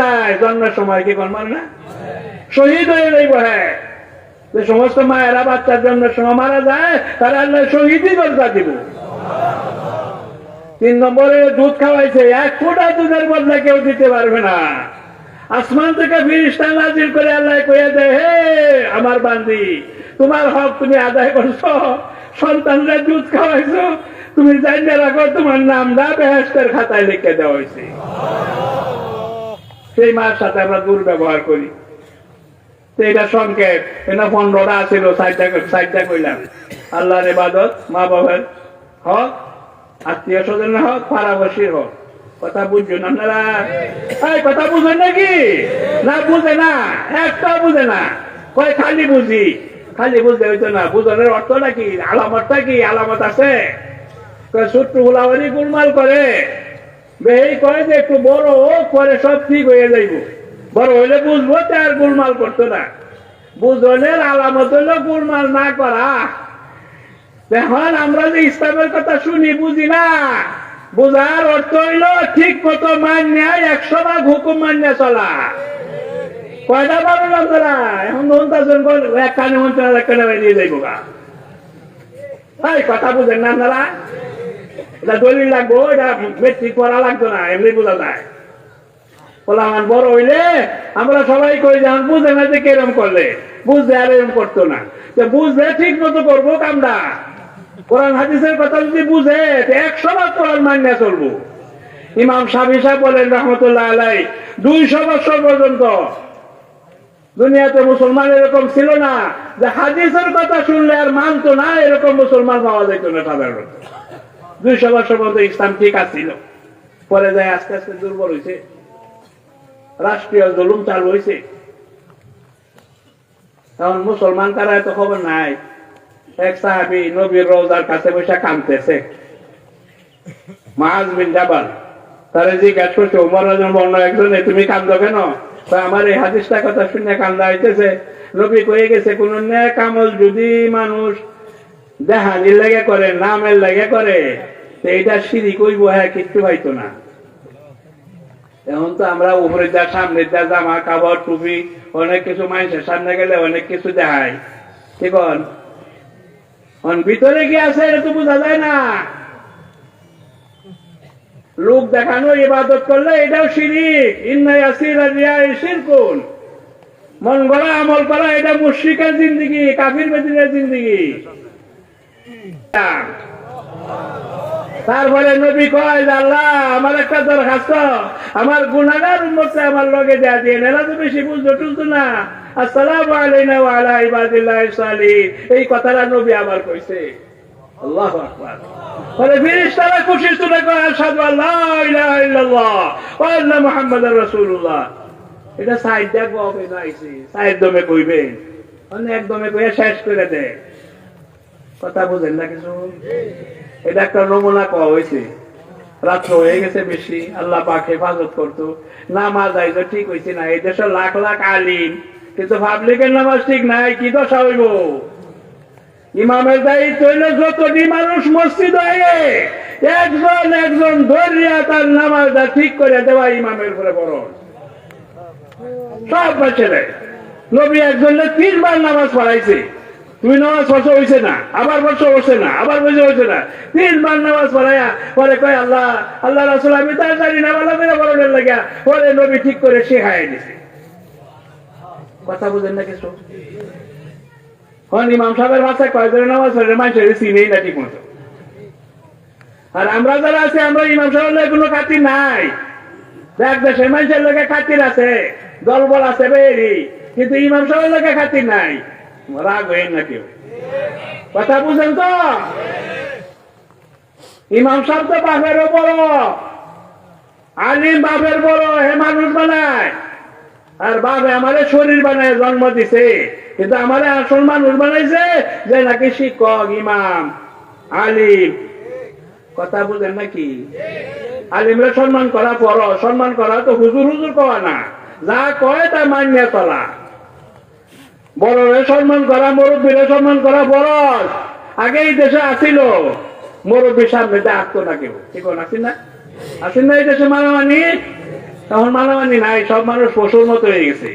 যায় জন্মের সময় কি কোন মানে? না শহীদ হয়ে যাইব হ্যাঁ যে সমস্ত মায়েরা বাচ্চার জন্মের সময় মারা যায়, তারা আল্লাহ শহীদই দিব। তিন নম্বরে দুধ খাওয়াইছে, এক ফোঁটা দুধের বদলে কেউ দিতে পারবে না। আসমান থেকে নাজির করে আল্লাহ কইয়া দেয়, হে আমার বান্দি, তোমার হক তুমি আদায় করছ, সন্তানরা দুধ খাওয়াইছো, তুমি জানিয়ে রাখো, তোমার নামটা বেহেস্তের খাতায় লিখে দেওয়া হয়েছে সেই মার সাথে আমরা দুর্ব্যবহার করি। তো এটা সংকেত এটা পনেরোটা আছিল সাইডটা কইলাম। আল্লাহর ইবাদত মা বাবার হক, আত্মীয় স্বজন হোক পাড়াবাসীর হোক। কথা বুঝছ না আপনারা কথা বুঝেন নাকি? না, বুঝে না। একটাও বুঝে না। কয়, খালি বুঝি। খালি বুঝতে হইতো না। বুঝনের অর্থটা কি আলামতটা কি? আলামত আছে? ছোট্ট গুলাবারি গুলমাল করে। বেই কয় একটু বড় হোক, পরে সব ঠিক হয়ে যাইব। বড় হইলে বুঝব করতো না। বুঝনের আলামত না করা। এখন আমরা যে ইসলামের কথা শুনি, বুঝি না। বুঝার অর্থ হইল ঠিক মতো মান্যা একশো ভাগ হুকুম মান্য চলা। কয়টা না তারা এখন নন্দাজন এক কানে মন্ত্র এক বেরিয়ে যাইব গা। এই কথা বুঝেন না আপনারা? দলিল লাগবো মেট্রিক লাগতো না, এমনি বোঝা যায়। পোলামান বড় হইলে আমরা সবাই বুঝে না যে কেরম করলে। বুঝলে আর এরম করতো না। বুঝলে ঠিক মতো করব কোরআন, হাদিসের কথা যদি বুঝে একশো বার কোরআন চলবো। ইমাম সাহেব বলেন, রহমতুল্লাহ আলাই দুইশো বছর পর্যন্ত দুনিয়াতে মুসলমান এরকম ছিল না। যে হাদিসের কথা শুনলে আর মানতো না, এরকম মুসলমান পাওয়া যেত না সাধারণত। দুইশো বছর পর্যন্ত ইসলাম ঠিক আছিল। পরে যায় আস্তে আস্তে দুর্বল হয়েছে রাষ্ট্রীয় জুলুম চালু হয়েছে এখন মুসলমান তারা এত খবর নাই। এক সাহাবি নবীর রোজার কাছে বসে কাঁদতেছে। মাহাজ বিন জাবাল, তারা জিজ্ঞাসা করছে উমর বর্ণ একজনে, তুমি কান্দো কেন? আমার এই হাদিসটা কথা শুনে কান্দা হইতেছে। নবী কয়ে গেছে, কোন ন্যাক আমল যদি মানুষ দেহানির লেগে করে, নামের লেগে করে সিঁড়ি কইব হ্যাঁ কিচ্ছু হয়তো না। এখন তো আমরা উপরে যা সামনে যা, জামা কাপড়, টুপি, অনেক কিছু মানুষের সামনে গেলে অনেক কিছু দেখায়। ঠিক ভিতরে কি আছে এটা তো বোঝা যায় না। লোক দেখানো ইবাদত করলে এটাও শিরিক ইন্নাই আসির রিয়া শিরকুন। মন গড়া, আমল করা, এটা মুশরিকের জিন্দগি কাফির বেদিনের জিন্দগি। তারপরে নবী কয় আল্লাহ, আমার একটা দরখাস্ত। আমার গুণাগার উন্মতে আমার লগে দেয়া দিয়ে এরা তো বেশি বুঝতো, টুঝতো না। আসসালামু আলাইনা আলা ইবাদিল্লাহি এই কথাটা নবী আবার কইছে। আল্লাহু আকবার। কয় একদমে শেষ করে দে কথা বুঝেন না কিছু? এটা একটা নমুনা পাওয়া হয়েছে। রাত্র হয়ে গেছে বেশি, আল্লাহ পাক হেফাজত করতো। নামাজ আইতো ঠিক হয়েছে না, এই দেশে লাখ লাখ আলিম। কিন্তু পাবলিকের নামাজ ঠিক নাই, কি দশা হইব? ইমামের দায়িত্ব হইলে যতটি মানুষ মসজিদ আয়ে একজন একজন ধরিয়া তার নামাজটা ঠিক করে দেওয়া ইমামের উপরে বড় সব ছেলে নবী একজনে তিনবার নামাজ পড়াইছে। তুমি নামাজ পড়ছো হয়েছে না। আবার বছর হচ্ছে না। আবার বছর হচ্ছে না। তিনবার নামাজ পড়াইয়া পরে কয়, আল্লাহ আল্লাহ রাসুল, আমি তার জানি না বলা মেরে লাগিয়া পরে নবী ঠিক করে শেখাই দিছে। কথা বুঝেন না কিছু? হন ইমাম সাহেবের কয়েকজনের নামাজ পড়ে, মানুষের চিনেই না ঠিক মতো। আর আমরা যারা আছে, আমরা ইমাম কোনো খাতির নাই। দেখ, দেশের মানুষের লোকে খাতির আছে, দলবল আছে, বেরি। কিন্তু ইমাম সাহেবের লোকে খাতির নাই। রাগ হইন না কেউ। কথা বুঝেন তো? ইমাম সাহেব তো বাপেরও বড়, আলিম বাপের বড়, হে মানুষ বানায়। আর বাপে আমাদের শরীর বানায়, জন্ম দিছে। কিন্তু আমাদের আসল মানুষ বানাইছে যে নাকি শিক্ষক, ইমাম, আলিম। কথা বুঝেন নাকি? আলিমরা সম্মান করা পর সম্মান করা তো হুজুর হুজুর কওয়া না। যা কয় তা মানিয়ে চলা। বড়রে সম্মান করা, মুরব্বীরে সম্মান করা বড় আগে এই দেশে আসিল। মুরব্বীর সামনে যে আসতো না কেউ। ঠিক আসি না? আসেন না এই দেশে মানামানি এখন মানামানি নাই, সব মানুষ পশুর মতো হয়ে গেছে।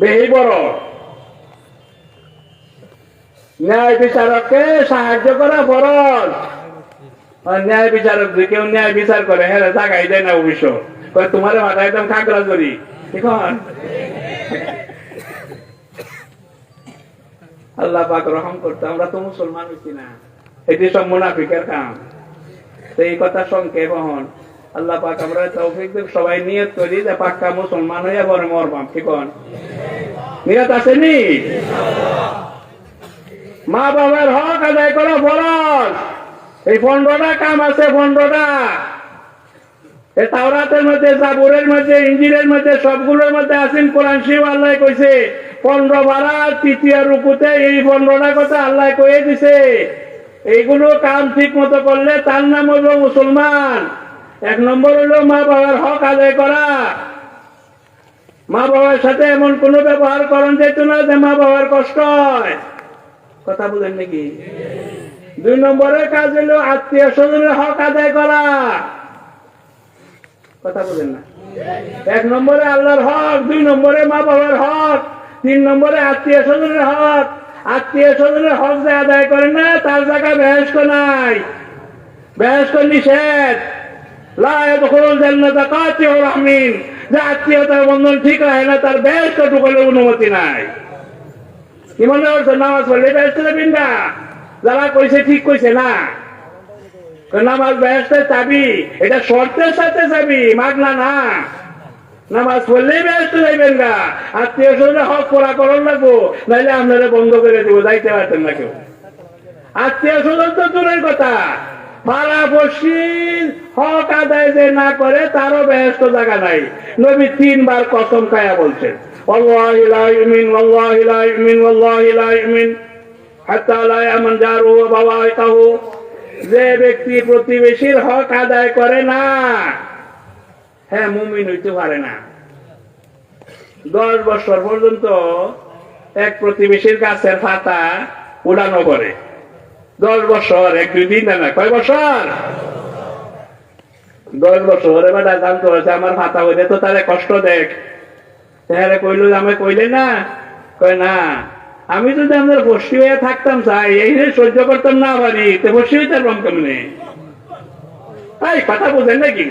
বেহি বড়। ন্যায় বিচারককে সাহায্য করা আর ন্যায় বিচারক যদি কেউ ন্যায় বিচার করে হ্যাঁ জাগাই দেয় না অবশ্য তোমার মাথা একদম খাগড়া করি এখন আল্লাহ পাক রহম করতে, আমরা তো মুসলমান হইছি না। এটি সব মুনাফিকের কাম। এই কথা সংক্ষেপ হন আল্লাহ পাক আমরা তৌফিক সবাই নিয়ত করি যে পাক্কা মুসলমান হইয়া বড় মরবাম ঠিক নিয়ত আছে নি? মা বাবার হক আদায় করা ফরজ এই পনেরোটা কাম আছে পনেরোটা এই তাওরাতের মধ্যে, জাবুরের মধ্যে ইঞ্জিনের মধ্যে, সবগুলোর মধ্যে আছেন কোরআন শিব আল্লাহ কইছে পনেরো বারা তৃতীয় রুকুতে এই পনেরোটা কথা আল্লাহ কয়ে দিছে। এইগুলো কাম ঠিক মতো করলে তার নাম হলো মুসলমান। এক নম্বর হলো মা বাবার হক আদায় করা। মা বাবার সাথে এমন কোন ব্যবহার করণ যেত না যে মা বাবার কষ্ট কথা বলেন নাকি? দুই নম্বরের কাজ হলো আত্মীয় স্বজনের হক আদায় করা। কথা বলেন না? এক নম্বরে আল্লাহর হক, দুই নম্বরে মা বাবার হক। তিন নম্বরে আত্মীয় স্বজনের হক। আত্মীয় স্বজনের হক যে আদায় করে না, তার জায়গা বেহস্ত নাই। বেহস্ত নিষেধ। যে বন্ধন ঠিক না অনুমতি নাই। নামাজ ঠিক না। চাবি। এটা সাথে চাবি, মাগনা না। নামাজ পড়লেই বেহেস্ত যাইবেন গা আত্মীয় স্বজনের হক পুরা করন লাগবো নাইলে আপনারা বন্ধ করে দিব যাইতে পারতেন না কেউ আত্মীয় স্বজন তো দূরের কথা পাড়া পশ্চিম হক আদায় যে না করে তারও বেহেস্ত জায়গা নাই নবী তিনবার কসম খায়া বলছেন والله لا يؤمن والله لا يؤمن والله لا يؤمن حتى لا يأمن جاره وبوائقه যে ব্যক্তি প্রতিবেশীর হক আদায় করে না হ্যাঁ মুমিন হইতে পারে না। দশ বছর পর্যন্ত এক প্রতিবেশীর গাছের পাতা উড়ানো করে। দশ বছর, এক দুই দিন না কয় বছর? দশ বছর, এবার জানতে হয়েছে আমার পাতা হইলে তো তারে কষ্ট দেখ। তাহলে কইল আমি কইলে না? কয় না। আমি যদি আমাদের বসি হয়ে থাকতাম চাই এই সহ্য করতাম না তো বসি হইতে পারলাম কেমনে? এই, কথা বোঝেন নাকি?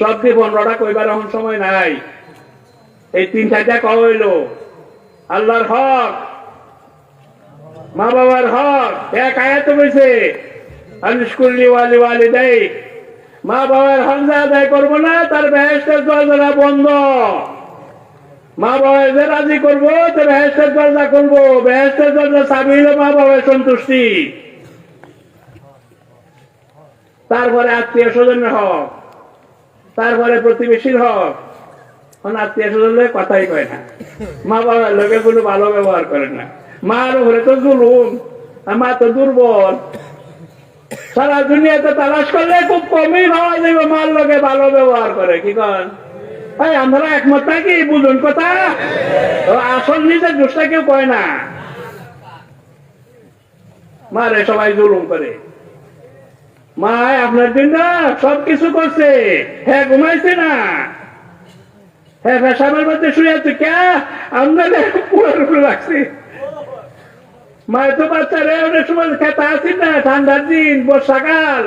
সব দিয়ে পনেরোটা কইবার এখন সময় নাই। এই তিন চারটা কওয়া হইল, আল্লাহর হক মা বাবার হক, এক আয়াত বলছে আলিশকুল্লি ওয়ালি ওয়ালি দেয় মা বাবার যে আদায় করব না, তার বন্ধ। মা বাবা যে রাজি করব তো বেহেস্তের দরজা দরজা মা বাবার সন্তুষ্টি। তারপরে আত্মীয় স্বজনের হক। তারপরে প্রতিবেশীর হক। দুনিয়াতে করলে খুব কমই মার লোকে ভালো ব্যবহার করে, কি আমরা একমত থাকি বুঝুন কথা। আসল নিজের দোষটা কেউ কয় না। মারে সবাই জুলুম করে। মা আপনার জন্য করছে। হ্যাঁ ঘুমাইছে না। হ্যাঁ মধ্যে শুয়ে আছে। রাখছে মায়ের তো বাচ্চারা অনেক সময় খেতে আসি না, ঠান্ডার দিন, বর্ষাকাল।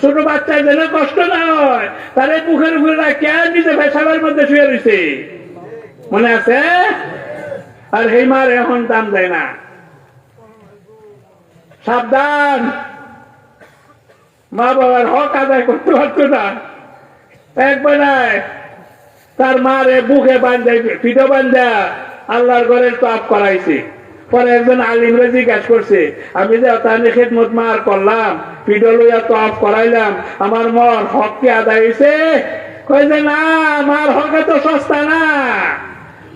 ছোট বাচ্চার যেন কষ্ট না হয়। তাহলে মুখের উপরে রাখিয়া নিজে মধ্যে শুয়ে রয়েছে মনে আছে? আর এই মার এখন দাম দেয় না। সাবধান। মা বাবার হক আদায় করতে পারতো না। একবার তার মারে বুকে বান্ধে পিঠে বান্ধা আল্লাহর ঘরের পাপ করাইছে। পরে একজন আলিমরে জিজ্ঞাসা করছে। আমি যে তার খেদমত মার করলাম, পিঠে লইয়া তো আপ করাইলাম, আমার মর হক কি আদায় হয়েছে কয় যে, না মার হকে তো সস্তা না।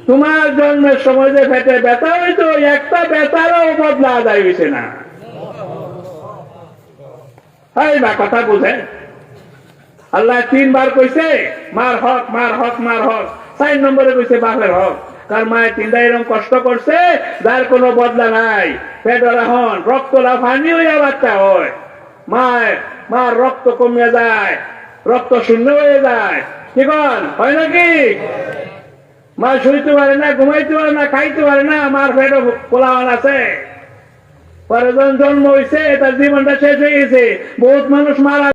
তোমার জন্মের সময় যে পেটে ব্যথা হইতো, একটা ব্যথারও বদলা আদায় হয়েছে না। এই বা কথা বুঝে। আল্লাহ তিনবার কইছে, মার হক মার হক মার হক। চার নম্বরে কইছে, বাপের হক। কার মায়ের তিনটা এরকম কষ্ট করছে, যার কোনো বদলা নাই। পেটর এখন রক্ত লাফানি হইয়া বাচ্চা হয়। মায়ের মার রক্ত কমিয়ে যায়, রক্ত শূন্য হয়ে যায়। কি কন? হয় নাকি? মা শুইতে পারে না, ঘুমাইতে পারে না, খাইতে পারে না, মার পেটে পোলাওয়ান আছে। জন্ম হয়েছে তার জীবনটা শেষ হয়ে গেছে। বহুত মানুষ মারা